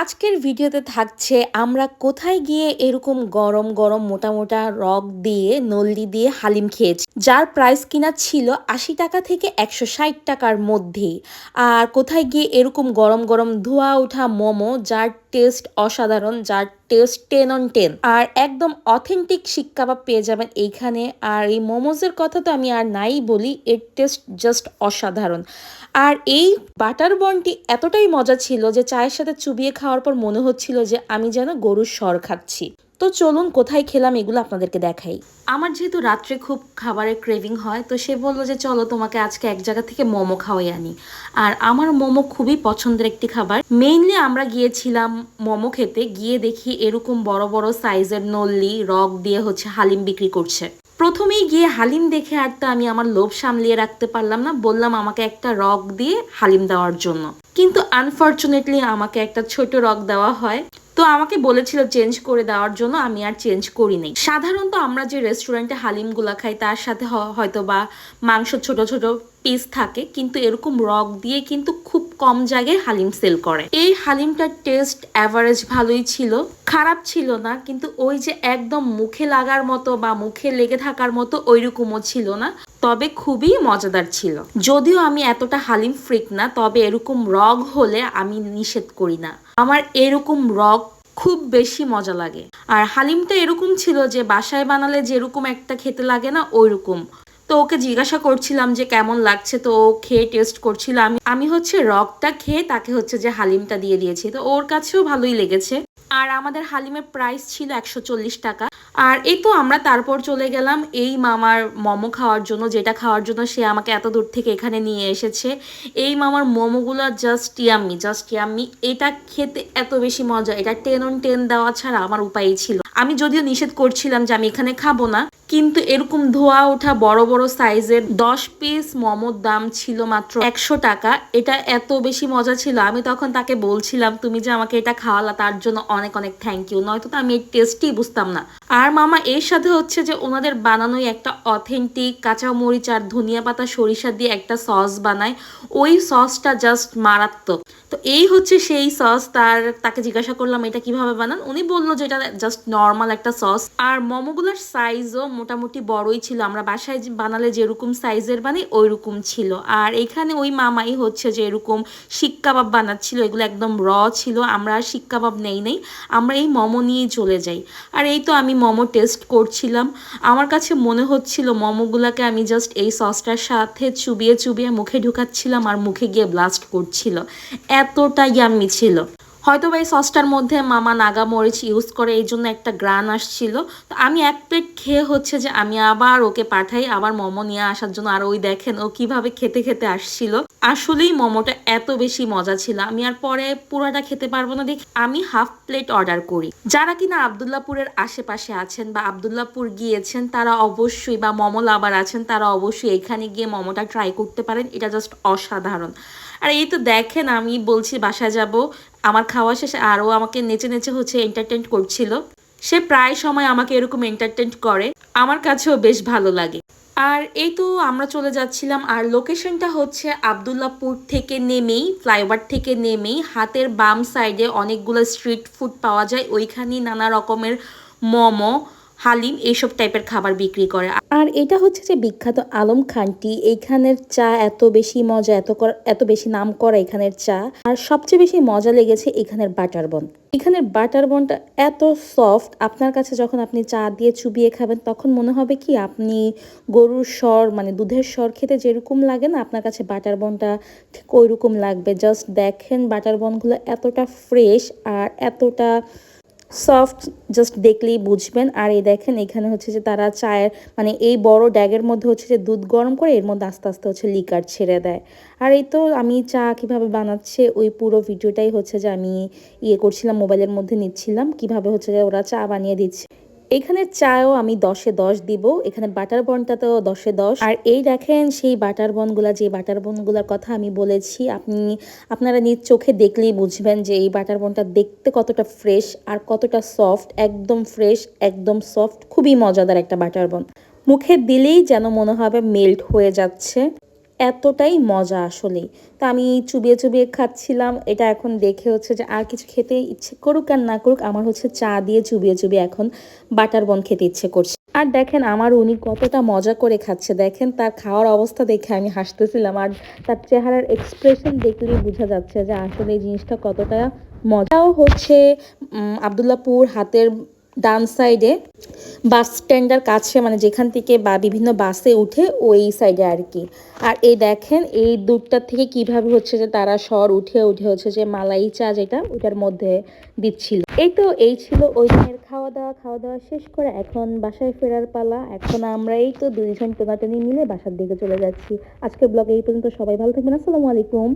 আজকের ভিডিওতে থাকছে আমরা কোথায় গিয়ে এরকম গরম গরম মোটা মোটা রক দিয়ে নল্লি দিয়ে হালিম খেয়েছি। যার প্রাইস কিনা ছিল আশি টাকা থেকে একশো ষাট টাকার মধ্যে আর কোথায় গিয়ে এরকম গরম গরম ধোয়া ওঠা মোমো, যার টেস্ট অসাধারণ, যার টেস্ট টেন অন টেন আর একদম অথেন্টিক শিক কাবাব পেয়ে যাবেন এইখানে। আর এই মোমোজের কথা তো আমি আর নাই বলি, এর টেস্ট জাস্ট অসাধারণ। আর এই বাটার বনটি এতটাই মজা ছিল যে চায়ের সাথে চুবিয়ে খাওয়ার পর মনে হচ্ছিল যে আমি যেন গরুর সর খাচ্ছি। তো চলুন কোথায় খেলাম এগুলো আপনাদেরকে দেখাই। আমার যেহেতু রাত্রে খুব খাবারের ক্রেভিং হয়, তো সে বলল যে চলো তোমাকে আজকে এক জায়গা থেকে মোমো খাওয়াই আনি। আর আমার মোমো খুবই পছন্দের একটি খাবার। মেইনলি আমরা গিয়েছিলাম মোমো খেতে, গিয়ে দেখি এরকম বড় বড় সাইজের নল্লি রক দিয়ে হচ্ছে হালিম বিক্রি করছে। প্রথমেই গিয়ে হালিম দেখে আর তো আমি আমার লোভ সামলিয়ে রাখতে পারলাম না, বললাম আমাকে একটা রক দিয়ে হালিম দেওয়ার জন্য। কিন্তু আনফর্চুনেটলি আমাকে একটা ছোট রক দেওয়া হয়। তো আমাকে বলেছিল চেঞ্জ করে দেওয়ার জন্য আমি আর চেঞ্জ করিনি। সাধারণত আমরা যে রেস্টুরেন্টে হালিমগুলা খাই, তার সাথে হয়তো বা মাংস ছোট ছোট পিস থাকে, কিন্তু এরকম রক দিয়ে কিন্তু খুব কম জায়গায় হালিম সেল করে। এই হালিমটার টেস্ট অ্যাভারেজ ভালোই ছিল, খারাপ ছিল না, কিন্তু ওই যে একদম মুখে লাগার মতো বা মুখে লেগে থাকার মতো ওইরকমও ছিল না। তবে খুবই মজাদার ছিল। যদিও আমি এতটা হালিম ফ্রিক না, তবে এরকম রগ হলে আমি নিষেধ করি না। আমার এরকম রগ খুব বেশি মজা লাগে। আর হালিমটা এরকম ছিল যে বাসায় বানালে যেরকম একটা খেতে লাগে না, ওইরকম। তো ওকে জিজ্ঞাসা করছিলাম যে কেমন লাগছে, তো ও খেয়ে টেস্ট করছিল। আমি আমি হচ্ছে রকটা খেয়ে তাকে হচ্ছে যে হালিমটা দিয়ে দিয়েছি। তো ওর কাছেও ভালোই লেগেছে। আর আমাদের হালিমের প্রাইস ছিল একশো চল্লিশ টাকা। আর এই তো আমরা তারপর চলে গেলাম এই মামার মোমো খাওয়ার জন্য, যেটা খাওয়ার জন্য সে আমাকে এত দূর থেকে এখানে নিয়ে এসেছে। এই মামার মোমোগুলো জাস্ট ইয়াম্মি জাস্ট ইয়াম্মি এটা খেতে এত বেশি মজা, এটা টেন অন টেন দেওয়া ছাড়া আমার উপায়ই ছিল আমি যদিও নিষেধ করছিলাম যে আমি এখানে খাব না, কিন্তু এরকম ধোয়া ওঠা বড় বড় সাইজের দশ পিস মোমোর দাম ছিল মাত্র একশো টাকা। এটা এত বেশি মজা ছিল। আমি তখন তাকে বলছিলাম, তুমি যে আমাকে এটা খাওয়ালা, তার জন্য অনেক অনেক থ্যাংক ইউ নয়তো তো আমি এর টেস্টই বুঝতাম না। আর মামা, এর সাথে হচ্ছে যে ওনাদের বানানোই একটা অথেন্টিক কাঁচা মরিচ আর ধনিয়া পাতা, সরিষা দিয়ে একটা সস বানায়। ওই সসটা জাস্ট মারাত্মক। তো এই হচ্ছে সেই সস তার, তাকে জিজ্ঞাসা করলাম, এটা কীভাবে বানান? উনি বলল যে, এটা জাস্ট নর্মাল একটা সস। আর মোমোগুলোর সাইজও মোটামুটি বড়ই ছিল। আমরা বাসায় বানালে যেরকম সাইজের বানাই ওই রকম ছিল। আর এখানে ওই মামাই হচ্ছে যে এরকম শিক কাবাব বানাচ্ছিল। এগুলো একদম র ছিল। আমরা শিক কাবাব নেই নেই। আমরা এই মোমো নিয়েই চলে যাই। আর এই তো আমি মোমো টেস্ট করছিলাম। আমার কাছে মনে হচ্ছিল মোমোগুলোকে আমি জাস্ট এই সসটার সাথে চুবিয়ে চুবিয়ে মুখে ঢুকাচ্ছিলাম আর মুখে গিয়ে ব্লাস্ট করছিল। এতটা ইয়াম্মি ছিল। হয়তো বা এই সসটার মধ্যে মামা নাগা মরিচ ইউজ করে এই জন্য একটা গ্রান আসছিল। তো আমি এক প্লেট খেয়ে হচ্ছে যে আমি আবার ওকে পাঠাই, আবার মোমো নিয়ে আসার জন্য। আর ওই দেখেন, ও কীভাবে খেতে খেতে আসছিল। আসলেই মোমোটা এত বেশি মজা ছিল। আমি আর পরে পুরাটা খেতে পারব না দেখি আমি হাফ প্লেট অর্ডার করি। যারা কিনা আবদুল্লাপুরের আশেপাশে আছেন বা আবদুল্লাপুর গিয়েছেন, তারা অবশ্যই বা মোমো লাভার আছেন, তারা অবশ্যই এখানে গিয়ে মোমোটা ট্রাই করতে পারেন। এটা জাস্ট অসাধারণ। আর এই তো দেখেন, আমি বলছি বাসায় যাব। আমার খাওয়া শেষে আরও আমাকে নেচে নেচে হচ্ছে এন্টারটেন করছিল। সে প্রায় সময় আমাকে এরকম এন্টারটেন করে। আমার কাছেও বেশ ভালো লাগে। আর এই তো আমরা চলে যাচ্ছিলাম। আর লোকেশনটা হচ্ছে আবদুল্লাপুর থেকে নেমেই, ফ্লাইওভার থেকে নেমেই, হাতের বাম সাইডে অনেকগুলো স্ট্রিট ফুড পাওয়া যায়। ওইখানেই নানা রকমের মোমো হালিম এইসব টাইপের খাবার বিক্রি করে। আর এটা হচ্ছে যে বিখ্যাত আলম খানটি এইখানের চা এত বেশি মজা, এত এত বেশি নাম করা এখানের চা। আর সবচেয়ে বেশি মজা লেগেছে এখানের বাটার বন। এখানের বাটার বনটা এত সফট, আপনার কাছে যখন আপনি চা দিয়ে চুবিয়ে খাবেন, তখন মনে হবে কি আপনি গরুর স্বর মানে দুধের স্বর খেতে যেরকম লাগে না, আপনার কাছে বাটার বনটা ঠিক ওইরকম লাগবে। জাস্ট দেখেন বাটার বনগুলো এতটা ফ্রেশ আর এতটা সফট জাস্ট দেখলেই বুঝবেন। আর এই দেখেন, এখানে হচ্ছে যে তারা চায়ের মানে এই বড় ড্যাগের মধ্যে হচ্ছে যে দুধ গরম করে, এর মধ্যে আস্তে আস্তে হচ্ছে লিকার ছেড়ে দেয়। আর এই তো আমি চা কীভাবে বানাচ্ছে, ওই পুরো ভিডিওটাই হচ্ছে যে আমি ইয়ে করছিলাম মোবাইলের মধ্যে নিচ্ছিলাম। কীভাবে হচ্ছে যে ওরা চা বানিয়ে দিচ্ছে। এখানে চাও আমি দশে দশ দিব। এখানে বাটার বনটাতেও দশে দশ। আর এই দেখেন সেই বাটার বনগুলা, যে বাটার বনগুলার কথা আমি বলেছি, আপনি, আপনারা নিজ চোখে দেখলেই বুঝবেন যে এই বাটার বনটা দেখতে কতটা ফ্রেশ আর কতটা সফট একদম ফ্রেশ একদম সফট খুবই মজাদার একটা বাটার বন। মুখে দিলেই যেন মনে হবে মেল্ট হয়ে যাচ্ছে। এতটাই মজা আসলে তো আমি চুবিয়ে চুবিয়ে খাচ্ছিলাম, এটা এখন দেখে হচ্ছে যে আর কিছু খেতে ইচ্ছে করুক আর না করুক, আমার হচ্ছে চা দিয়ে চুবিয়ে চুবিয়ে এখন বাটার বন খেতে ইচ্ছে করছে। আর দেখেন আমার উনি কতটা মজা করে খাচ্ছে, দেখেন তার খাওয়ার অবস্থা দেখে আমি হাসতেছিলাম আর তার চেহারার এক্সপ্রেশন দেখলেই বোঝা যাচ্ছে যে আসলে এই জিনিসটা কতটা মজাও হচ্ছে আবদুল্লাপুর হাতের ডান সাইডে বাস স্ট্যান্ডের কাছে মানে যেখান থেকে বা বিভিন্ন বাসে উঠে ওই সাইডে আর কি। আর এই দেখেন, এই দুধটার থেকে কীভাবে হচ্ছে যে তারা স্বর উঠে উঠে হচ্ছে যে মালাই চা যেটা ওটার মধ্যে দিচ্ছিল। এই তো, এই ছিল ওই দিনের খাওয়া দাওয়া খাওয়া দাওয়া শেষ করে এখন বাসায় ফেরার পালা। এখন আমরা এই তো দুইজন টোনাটানি মিলে বাসার দিকে চলে যাচ্ছি। আজকে ব্লগ এই পর্যন্ত। সবাই ভালো থাকবেন। আসসালামু আলাইকুম।